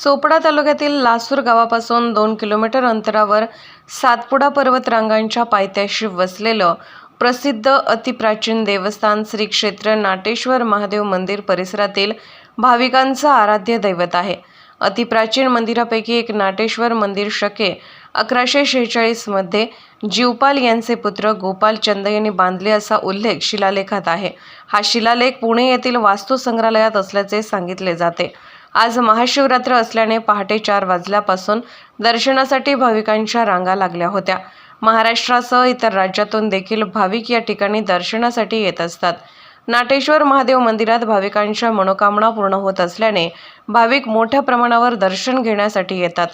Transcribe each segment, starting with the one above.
चोपडा तालुक्यातील लासूर गावापासून दोन किलोमीटर अंतरावर सातपुडा पर्वतरांगांच्या पायथ्याशी वसलेलं प्रसिद्ध अतिप्राचीन देवस्थान श्री क्षेत्र नाटेश्वर महादेव मंदिर परिसरातील भाविकांचं आराध्य दैवत आहे. अतिप्राचीन मंदिरापैकी एक नाटेश्वर मंदिर शके अकराशे शेहेचाळीसमध्ये जीवपाल यांचे पुत्र गोपाल चंद यांनी बांधले असा उल्लेख शिलालेखात आहे. हा शिलालेख पुणे येथील वास्तुसंग्रहालयात असल्याचे सांगितले जाते. आज महाशिवरात्र असल्याने पहाटे चार वाजल्यापासून दर्शनासाठी भाविकांच्या रांगा लागल्या होत्या. महाराष्ट्रासह इतर राज्यातून देखील भाविक या ठिकाणी दर्शनासाठी येत असतात. नाटेश्वर महादेव मंदिरात भाविकांच्या मनोकामना पूर्ण होत असल्याने भाविक मोठ्या प्रमाणावर दर्शन घेण्यासाठी येतात.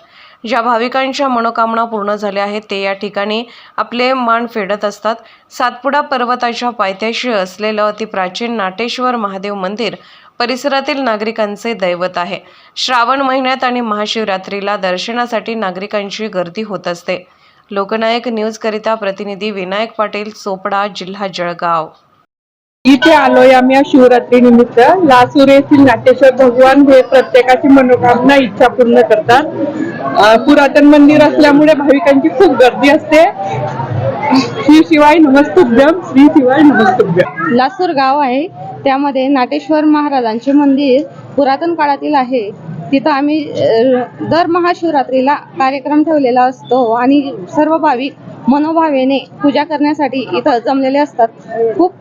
ज्या भाविकांच्या मनोकामना पूर्ण झाल्या आहेत ते या ठिकाणी आपले मान फेडत असतात. सातपुडा पर्वताच्या पायथ्याशी असलेलं अतिप्राचीन नाटेश्वर महादेव मंदिर परिसरातील नागरिकांचे दैवत आहे. श्रावण महिन्यात आणि महाशिवरात्रीला दर्शनासाठी नागरिकांची गर्दी होत असते. लोकनायक न्यूजकरिता प्रतिनिधी विनायक पाटील चोपडा जिल्हा जळगाव. इथे आलोय आम्ही या शिवरात्री निमित्त. लासूर येथील नाट्येश्वर भगवान हे प्रत्येकाची मनोकामना इच्छा पूर्ण करतात. पुरातन मंदिर असल्यामुळे भाविकांची खूप गर्दी असते. श्री शिवाय नमस्तुभ्यम श्री शिवाय नमस्तुभ्यम. लासूर गाव आहे. त्यामध्ये नाटेश्वर महाराजांचे मंदिर पुरातन काळातील आहे. तिथं आम्ही दर महाशिवरात्रीला कार्यक्रम ठेवलेला असतो आणि सर्व भाविक मनोभावेने पूजा करण्यासाठी इथं जमलेले असतात. खूप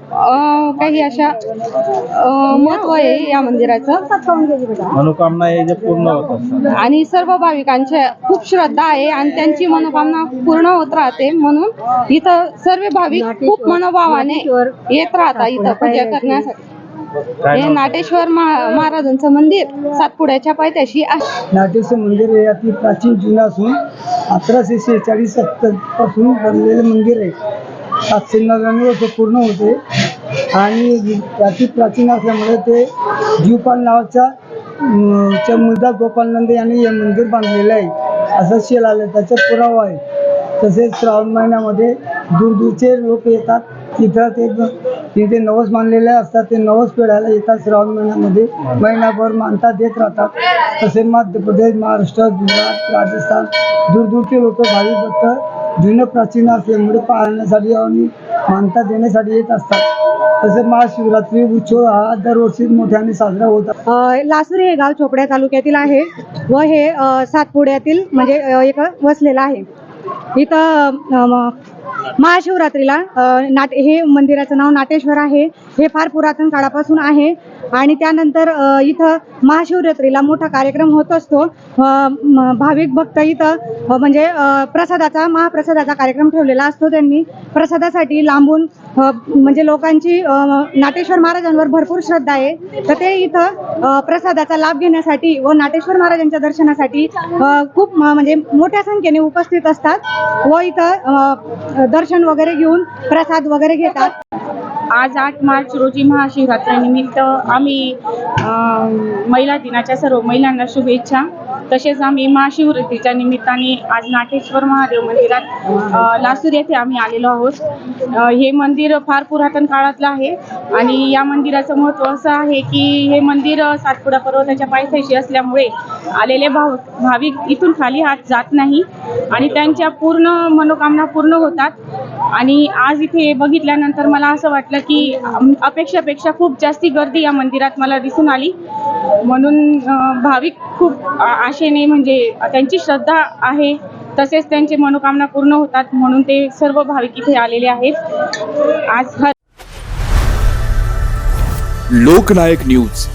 काही अशा महत्त्व आहे या मंदिराचं. मनोकामना पूर्ण आणि सर्व भाविकांच्या खूप श्रद्धा आहे आणि त्यांची मनोकामना पूर्ण होत राहते म्हणून इथं सर्व भाविक खूप मनोभावाने येत राहतात इथं पूजा करण्यासाठी. हे? नाटेश्वर महा- महाराजांचं मंदिर सातपुड्याच्या पायथ्याशी आहे. नाट्यचं मंदिर हे अति प्राचीन जुनं असून अकराशे शेहेचाळीस सत्तरपासून बनलेलं मंदिर आहे. सातशे नव्याण्णव वर्ष पूर्ण होते. आणि अति प्राचीन असल्यामुळे ते जीवपाल नावाच्या च्या मुलगा गोपालनंद यांनी हे मंदिर बांधलेलं आहे. असं शेल आलं त्याचा पुरावा आहे. तसेच श्रावण महिन्यामध्ये दूरदूरचे लोक येतात. तिथं ते तिथे नवस मानलेले असतात ते नवस फेडायला येतात श्रावण महिन्यामध्ये. महिनाभर मानता देत राहतात. तसे मध्य प्रदेश महाराष्ट्र गुजरात राजस्थान दूरदूरचे लोक भाविक भक्त जुनं प्राचीन असल्यामुळे पाहण्यासाठी आणि मानता देण्यासाठी येत असतात. तसे महाशिवरात्री उत्सव हा दरवर्षी मोठ्याने साजरा होत असतो. लासूर हे गाव चोपड्या तालुक्यातील आहे व हे सातपुड्यातील म्हणजे एक वसलेलं आहे. इथं महाशिवरात्रीला नाट हे मंदिराचं नाव नाटेश्वर आहे. हे फार पुरातन काळापासून आहे. आणि त्यानंतर इथं महाशिवरात्रीला मोठा कार्यक्रम होत असतो. भाविक भक्त इथं म्हणजे प्रसादाचा महाप्रसादाचा कार्यक्रम ठेवलेला असतो त्यांनी. प्रसादासाठी लांबून म्हणजे लोकांची नाटेश्वर महाराजांवर भरपूर श्रद्धा आहे. तर ते इथं प्रसादाचा लाभ घेण्यासाठी व नाटेश्वर महाराजांच्या दर्शनासाठी खूप म्हणजे मोठ्या संख्येने उपस्थित असतात व इथं दर्शन वगैरे घेऊन प्रसाद वगैरे घेतात. आज आठ मार्च रोजी महाशिवरात्रीनिमित्त आम्ही महिला दिनाच्या सर्व महिलांना शुभेच्छा. तसेच आम्ही महाशिवरात्रीच्या निमित्ताने आज नाटेश्वर महादेव मंदिरात लासूर येथे आम्ही आलेलो आहोत. हे मंदिर फार पुरातन काळातलं आहे आणि या मंदिराचं महत्त्व असं आहे की हे मंदिर सातपुडा पर्वताच्या पायथ्याशी असल्यामुळे आलेले भाव भाविक इथून खाली हात जात नाही आणि त्यांच्या पूर्ण मनोकामना पूर्ण होतात. आणि आज इथे बघितल्यानंतर मला असं वाटलं की अपेक्षापेक्षा खूप जास्ती गर्दी या मंदिरात मला दिसून आली. म्हणून भाविक खूप आशेने म्हणजे त्यांची श्रद्धा आहे तसेच त्यांची मनोकामना पूर्ण होतात म्हणून ते सर्व भाविक इथे आलेले आहेत. आज हर लोकनायक न्यूज.